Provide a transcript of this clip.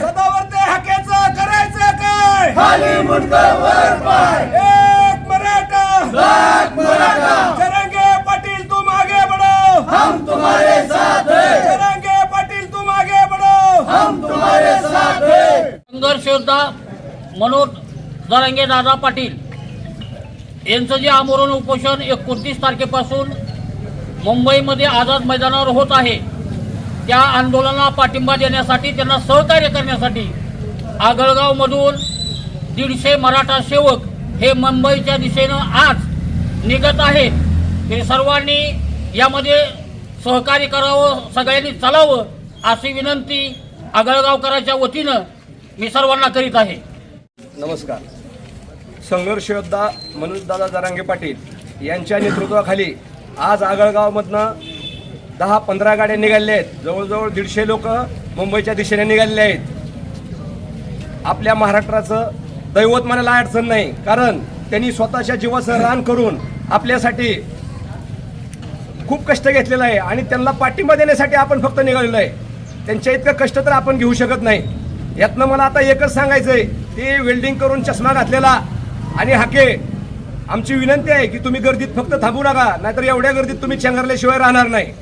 सदावर्ते हाकेचं करायचं काय? खाली मुंडक वर पाय. एक मराठा. लाख मराठा. जरंगे पाटील तुम आगे बढ़ो हम तुम्हारे साथ हैं. जरंगे पाटील तुम आगे बढ़ो हम तुम्हारे साथ हैं. संघर्ष योद्धा मनोज जरांगे दादा पाटील यांचं जे आमरण उपोषण एकोणतीस तारखेपासून मुंबईमध्ये आझाद मैदानावर होत आहे. त्या आंदोलनाला पाठिंबा देण्यासाठी त्यांना सहकार्य करण्यासाठी आगळगावमधून दीडशे मराठा सेवक हे मुंबईच्या दिशेनं आज निघत आहेत. ते सर्वांनी यामध्ये सहकार्य करावं सगळ्यांनी चालावं अशी विनंती आगळगावकरांच्या वतीनं मी सर्वांना करीत आहे. नमस्कार. संघर्ष योद्धा मनोजदादा जरांगे पाटील यांच्या नेतृत्वाखाली आज आगळगावमधनं दहा पंधरा गाड्या निघालेल्या आहेत. जवळजवळ दीडशे लोक मुंबईच्या दिशेने निघालेले आहेत. आपल्या महाराष्ट्राचं दैवत म्हणायला अडचण नाही. कारण त्यांनी स्वतःच्या जीवाचं रान करून आपल्यासाठी खूप कष्ट घेतलेला आहे आणि त्यांना पाठिंबा देण्यासाठी आपण फक्त निघालेलो आहे. त्यांच्या इतकं कष्ट तर आपण घेऊ शकत नाही. यातनं मला आता एकच सांगायचं आहे ते वेल्डिंग करून चष्मा घातलेला आणि हाके आमची विनंती आहे की तुम्ही गर्दीत फक्त थांबू नका नाहीतर एवढ्या गर्दीत तुम्ही चेंगरल्याशिवाय राहणार नाही.